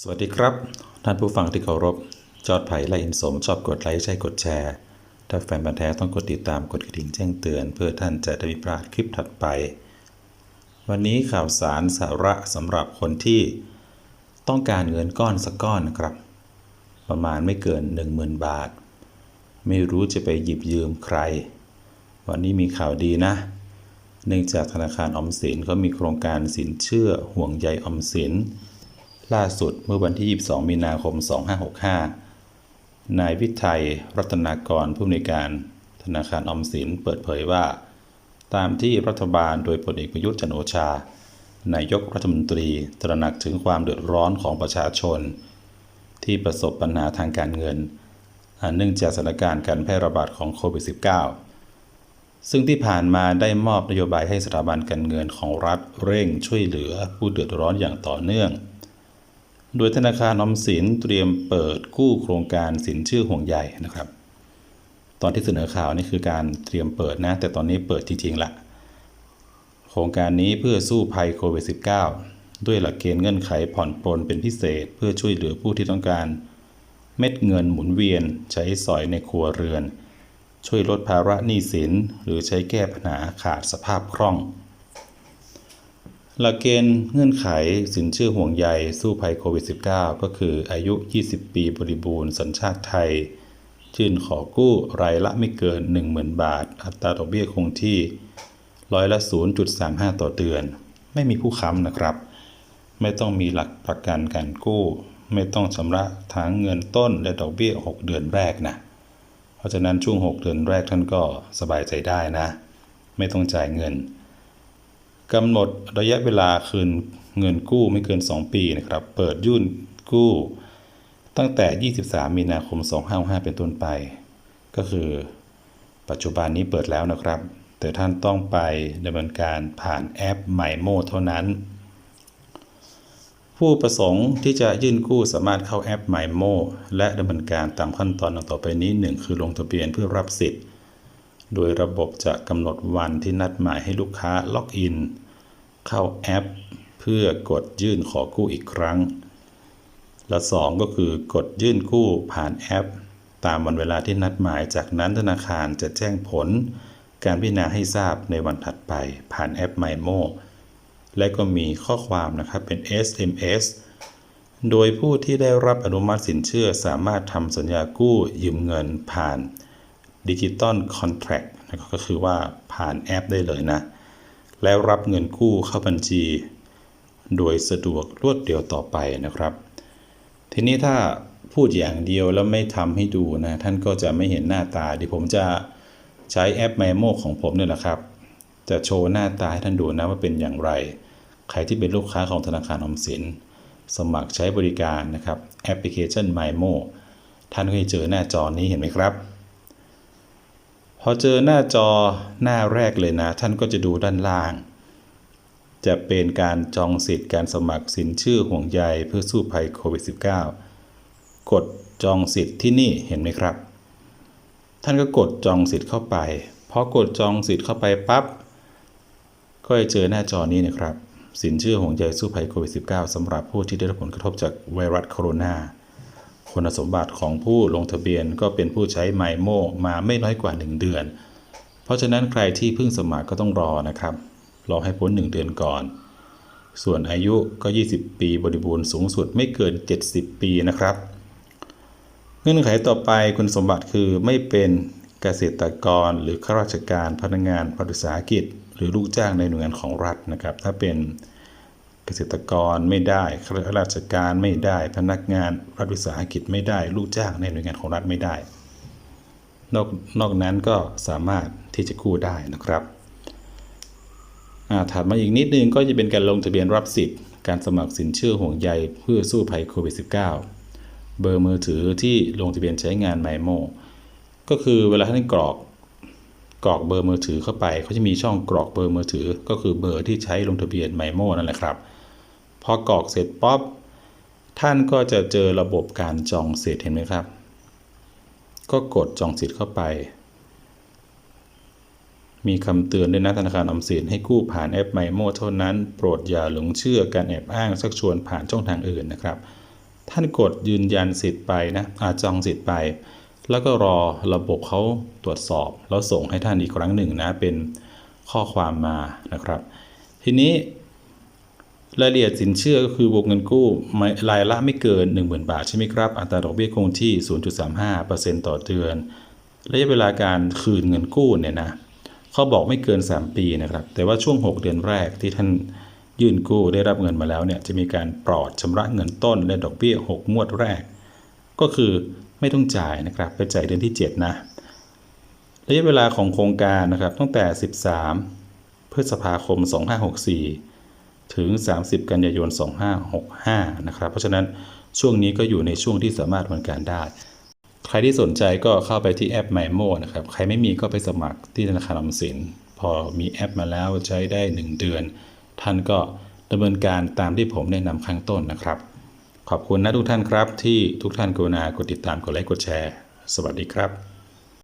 สวัสดีครับ ท่านผู้ฟังที่เคารพจอดไผ่แลอินสม ชอบกดไลค์ใช่กดแชร์ ถ้าแฟนบันแท้ต้องกดติดตามกดกระดิ่งแจ้งเตือน เพื่อท่านจะได้ไม่พลาดคลิปถัดไป วันนี้ข่าวสารสาระสำหรับคนที่ต้องการเงินก้อนสักก้อนนะครับ ประมาณไม่เกิน 10,000 บาท ไม่รู้จะไปหยิบยืมใคร วันนี้มีข่าวดีนะ เนื่องจากธนาคารออมสินเขามีโครงการสินเชื่อห่วงใยออมสิน ล่าสุดเมื่อวันที่ 22 มีนาคม 2565 นายวิทัยรัตนากรผู้อำนวยการธนาคารอมสินเปิดเผยว่า ตามที่รัฐบาลโดยพลเอกประยุทธ์จันโอชานายกรัฐมนตรีตระหนักถึงความเดือดร้อนของประชาชน ที่ประสบปัญหาทางการเงินอันเนื่องจากสถานการณ์การแพร่ระบาดของโควิด -19 ซึ่งที่ผ่านมาได้มอบนโยบายให้สถาบันการเงินของรัฐเร่งช่วยเหลือผู้เดือดร้อนอย่างต่อเนื่อง โดยธนาคารออมสินเตรียมเปิดกู้โครงการสินเชื่อห่วงใยนะครับ ตอนที่เสนอข่าวนี่คือการเตรียมเปิดนะ แต่ตอนนี้เปิดจริงๆละโครงการนี้เพื่อสู้ภัยโควิด -19 ด้วยหลักเกณฑ์เงื่อนไขผ่อนปลนเป็นพิเศษ เพื่อช่วยเหลือผู้ที่ต้องการ เม็ดเงินหมุนเวียน ใช้สอยในครัวเรือน ช่วยลดภาระหนี้สิน หรือใช้แก้ปัญหาขาดสภาพคล่อง หลักเกณฑ์เงื่อนไขสินเชื่อห่วงใยสู้ภัยโควิด -19 ก็คืออายุ 20 ปีบริบูรณ์สัญชาติไทยยื่นขอกู้รายละไม่เกิน 10,000 บาท อัตราดอกเบี้ยคงที่ร้อยละ 0.35 ต่อเดือน ไม่มีผู้ค้ำนะครับ ไม่ต้องมีหลักประกันการกู้ ไม่ต้องชำระทั้งเงินต้นและดอกเบี้ย 6 เดือนแรกนะ เพราะฉะนั้นช่วง 6 เดือนแรกท่านก็สบายใจได้นะ ไม่ต้องจ่ายเงิน กำหนดระยะเวลาคืนเงินกู้ไม่เกิน 2 ปีนะครับ เปิดยื่นกู้ ตั้งแต่ 23 มีนาคม 2565 เป็นต้นไป ก็คือ ปัจจุบันนี้เปิดแล้วนะครับ แต่ท่านต้องไปดำเนินการผ่านแอป MyMo เท่านั้น ผู้ประสงค์ที่จะยื่นกู้สามารถเข้าแอป MyMo และดำเนินการตามขั้นตอนดังต่อไปนี้ 1 คือลงทะเบียนเพื่อรับสิทธิ์ โดยระบบจะกำหนดวันที่นัดหมายให้ลูกค้าล็อกอิน เข้าแอป เพื่อกดยื่นขอกู้อีกครั้ง และ 2 ก็คือกดยื่นกู้ผ่านแอป ตามวันเวลาที่นัดหมาย จากนั้นธนาคารจะแจ้งผล การพิจารณาให้ทราบในวันถัดไป ผ่านแอป MyMo และก็มีข้อความนะครับเป็น SMS โดยผู้ที่ได้รับอนุมัติสินเชื่อสามารถทำสัญญากู้ยืมเงินผ่านดิจิตอลคอนแท็กก็คือว่าผ่านแอปได้เลยนะ แล้วรับเงินกู้เข้าบัญชี โดยสะดวกรวดเร็วต่อไปนะครับ ทีนี้ถ้าพูดอย่างเดียวแล้วไม่ทำให้ดูนะ ท่านก็จะไม่เห็นหน้าตาเดี๋ยวผมจะใช้แอป Memo ของผมเนี่ยแหละครับ จะโชว์หน้าตาให้ท่านดูนะว่าเป็นอย่างไร ใครที่เป็นลูกค้าของธนาคารออมสิน สมัครใช้บริการนะครับแอปพลิเคชัน MyMo ท่านก็จะเจอหน้าจอนี้เห็นไหมครับ พอเจอหน้าจอหน้าแรกเลยนะ ท่านก็จะดูด้านล่าง จะเป็นการจองสิทธิ์การสมัครสินเชื่อห่วงใยเพื่อสู้ภัยโควิด -19 กดจองสิทธิ์ที่นี่เห็นไหมครับ ท่านก็กดจองสิทธิ์เข้าไปพอกดจองสิทธิ์เข้าไปปั๊บก็จะเจอหน้าจอนี้นะครับ สินเชื่อห่วงใยสู้ภัยโควิด -19 สำหรับผู้ที่ได้รับผลกระทบจากไวรัสโคโรนา คุณสมบัติของผู้ลงทะเบียนก็เป็นผู้ใช้ไมโมมาไม่น้อยกว่า 1 เดือน เพราะฉะนั้นใครที่เพิ่งสมัครก็ต้องรอนะครับ รอให้พ้น 1 เดือนก่อน ส่วนอายุก็ 20 ปีบริบูรณ์สูงสุดไม่เกิน 70 ปีนะครับ เงื่อนไขต่อไปคุณสมบัติคือไม่เป็นเกษตรกรหรือข้าราชการพนักงานรัฐวิสาหกิจ หรือลูกจ้างในหน่วยงานของรัฐนะครับ ถ้าเป็น เกษตรกรไม่ได้ข้าราชการไม่ได้ พนักงานรัฐวิสาหกิจไม่ได้ ลูกจ้างในหน่วยงานของรัฐไม่ได้ นอกนอกนั้นก็สามารถที่จะกู้ได้นะครับถัดมาอีกนิดนึงก็จะเป็นการลงทะเบียนรับสิทธิ์ การสมัครสินเชื่อห่วงใยเพื่อสู้ภัยโควิด -19 เบอร์มือถือที่ลงทะเบียนใช้งานไมโมก็คือเวลาท่านกรอกกรอกเบอร์มือถือเข้าไปเขาจะมีช่องกรอกเบอร์มือถือ ก็คือเบอร์ที่ใช้ลงทะเบียนไมโมนั่นแหละครับ พอกรอกเสร็จป๊อบท่านก็จะเจอระบบการจองสิทธิ์เห็นไหมครับ ก็กดจองสิทธิ์เข้าไป มีคำเตือนด้วยนะธนาคารออมสินให้กู้ผ่านแอปไมโมเท่านั้น โปรดอย่าหลงเชื่อการแอบอ้างชักชวนผ่านช่องทางอื่นนะครับ ท่านกดยืนยันสิทธิ์ไปนะอาจองสิทธิ์ไป แล้วก็รอระบบเขาตรวจสอบ แล้วส่งให้ท่านอีกครั้งหนึ่งนะเป็นข้อความมานะครับ ทีนี้ รายละเอียดสินเชื่อก็คือวงเงินกู้รายละไม่เกิน 10,000 บาทใช่ไหมครับ อัตราดอกเบี้ยคงที่ 0.35%ต่อเดือนระยะเวลาการคืนเงินกู้เนี่ยนะเขาบอกไม่เกิน 3 ปีนะครับ แต่ว่าช่วง 6 เดือนแรกที่ท่านยื่นกู้ได้รับเงินมาแล้วเนี่ยจะมีการปลอดชำระเงินต้นและดอกเบี้ย 6 งวดแรก ก็คือไม่ต้องจ่ายนะครับ ไปจ่ายเดือนที่ 7 นะระยะเวลาของโครงการนะครับตั้งแต่ 13 พฤษภาคม 2564 ถึง 30 กันยายน 2565 นะครับ เพราะฉะนั้นช่วงนี้ก็อยู่ในช่วงที่สามารถดำเนินการได้ ใครที่สนใจก็เข้าไปที่แอป MyMo นะครับ ใครไม่มีก็ไปสมัครที่ธนาคารออมสิน พอมีแอปมาแล้วใช้ได้ 1 เดือน ท่านก็ดำเนินการตามที่ผมแนะนำข้างต้นนะครับ ขอบคุณนะทุกท่านครับที่ทุกท่านกรุณากดติดตามกดไลค์กดแชร์ สวัสดีครับ